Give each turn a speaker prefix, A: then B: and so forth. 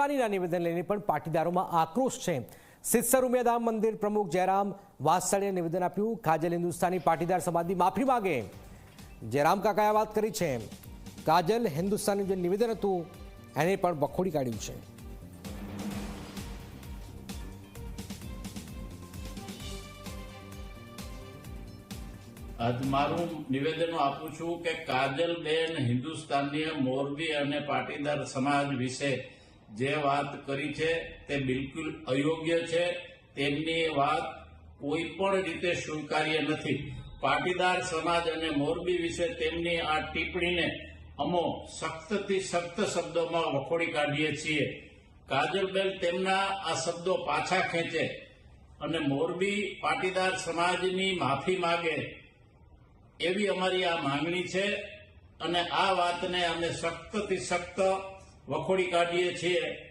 A: હિન્દુસ્તાનીના નિવેદન લઈને પણ પાટીદારોમાં આક્રોશ છે. સિત્સર ઉમિયાધામ મંદિર પ્રમુખ જયરામ વાસળીએ નિવેદન આપ્યું. કાજલ હિન્દુસ્તાની પાટીદાર સમાજની માફી માગે. જયરામ કાકાએ વાત કરી છે. કાજલ હિન્દુસ્તાનનું જે નિવેદન હતું, એને પણ વખોડી કાઢ્યું છે.
B: મારું નિવેદન આપું છું કે કાજલ બેન હિન્દુસ્તાનીય મોરબી અને પાટીદાર સમાજ વિશે જે વાત કરી છે તે બિલકુલ અયોગ્ય છે. તેમની વાત કોઈ પણ રીતે સ્વીકાર્ય નથી. પાટીદાર સમાજ અને મોરબી વિશે તેમની આ ટિપ્પણીને અમો સખ્તથી સખ્ત શબ્દોમાં વખોડી કાઢીએ છીએ. કાજલબેન તેમના આ શબ્દો પાછા ખેંચે અને મોરબી પાટીદાર સમાજની માફી માગે એવી અમારી આ માંગણી છે અને આ વાતને અમે સખ્તથી સખ્ત વખોડી કાઢીએ છીએ.